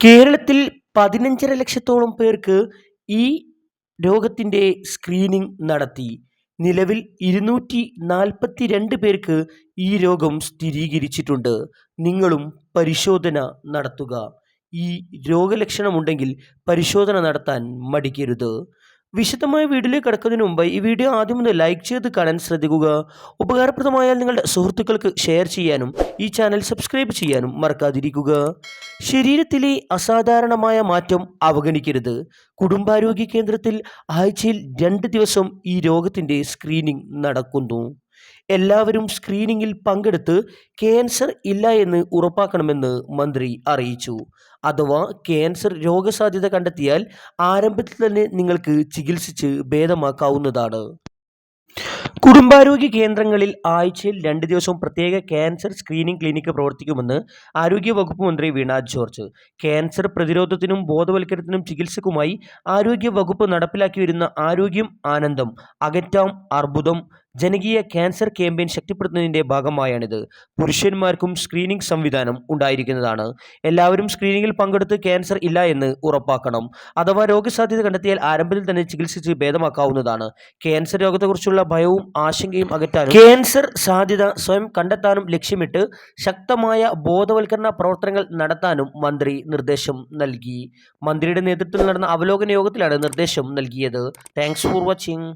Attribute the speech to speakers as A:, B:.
A: കേരളത്തിൽ പതിനഞ്ചര ലക്ഷത്തോളം പേർക്ക് ഈ രോഗത്തിന്റെ സ്ക്രീനിംഗ് നടത്തി. നിലവിൽ ഇരുന്നൂറ്റി നാൽപ്പത്തി രണ്ട് പേർക്ക് ഈ രോഗം സ്ഥിരീകരിച്ചിട്ടുണ്ട്. നിങ്ങളും പരിശോധന നടത്തുക. ഈ രോഗലക്ഷണമുണ്ടെങ്കിൽ പരിശോധന നടത്താൻ മടിക്കരുത്. വിശദമായ വീഡിയോയിലേക്ക് കടക്കുന്നതിന് മുമ്പ് ഈ വീഡിയോ ആദ്യം ഒന്ന് ലൈക്ക് ചെയ്ത് കാണാൻ ശ്രദ്ധിക്കുക. ഉപകാരപ്രദമായാൽ നിങ്ങളുടെ സുഹൃത്തുക്കൾക്ക് ഷെയർ ചെയ്യാനും ഈ ചാനൽ സബ്സ്ക്രൈബ് ചെയ്യാനും മറക്കാതിരിക്കുക. ശരീരത്തിലെ അസാധാരണമായ മാറ്റം അവഗണിക്കരുത്. കുടുംബാരോഗ്യ കേന്ദ്രത്തിൽ ആഴ്ചയിൽ രണ്ട് ദിവസം ഈ രോഗത്തിന്റെ സ്ക്രീനിംഗ് നടക്കുന്നു. എല്ലാവരും സ്ക്രീനിങ്ങിൽ പങ്കെടുത്ത് ക്യാൻസർ ഇല്ല എന്ന് ഉറപ്പാക്കണമെന്ന് മന്ത്രി അറിയിച്ചു. അഥവാ ക്യാൻസർ രോഗസാധ്യത കണ്ടെത്തിയാൽ ആരംഭത്തിൽ തന്നെ നിങ്ങൾക്ക് ചികിത്സിച്ച് ഭേദമാക്കാവുന്നതാണ്. കുടുംബാരോഗ്യ കേന്ദ്രങ്ങളിൽ ആഴ്ചയിൽ രണ്ട് ദിവസവും പ്രത്യേക ക്യാൻസർ സ്ക്രീനിംഗ് ക്ലിനിക്ക് പ്രവർത്തിക്കുമെന്ന് ആരോഗ്യ വകുപ്പ് മന്ത്രി വീണ ജോർജ്. ക്യാൻസർ പ്രതിരോധത്തിനും ബോധവൽക്കരണത്തിനും ചികിത്സക്കുമായി ആരോഗ്യ വകുപ്പ് നടപ്പിലാക്കി വരുന്ന ആരോഗ്യം ആനന്ദം അകറ്റാം അർബുദം ജനകീയ ക്യാൻസർ ക്യാമ്പയിൻ ശക്തിപ്പെടുത്തുന്നതിന്റെ ഭാഗമായാണിത്. പുരുഷന്മാർക്കും സ്ക്രീനിംഗ് സംവിധാനം ഉണ്ടായിരിക്കുന്നതാണ്. എല്ലാവരും സ്ക്രീനിങ്ങിൽ പങ്കെടുത്ത് ക്യാൻസർ ഇല്ല എന്ന് ഉറപ്പാക്കണം. അഥവാ രോഗസാധ്യത കണ്ടെത്തിയാൽ ആരംഭത്തിൽ തന്നെ ചികിത്സിച്ച് ഭേദമാക്കാവുന്നതാണ്. ക്യാൻസർ രോഗത്തെക്കുറിച്ചുള്ള ഭയവും ആശങ്കയും അകറ്റാൻ ക്യാൻസർ സാധ്യത സ്വയം കണ്ടെത്താനും ലക്ഷ്യമിട്ട് ശക്തമായ ബോധവൽക്കരണ പ്രവർത്തനങ്ങൾ നടത്താനും മന്ത്രി നിർദ്ദേശം നൽകി. മന്ത്രിയുടെ നേതൃത്വത്തിൽ നടന്ന അവലോകന യോഗത്തിലാണ് നിർദ്ദേശം നൽകിയത്. Thanks for watching.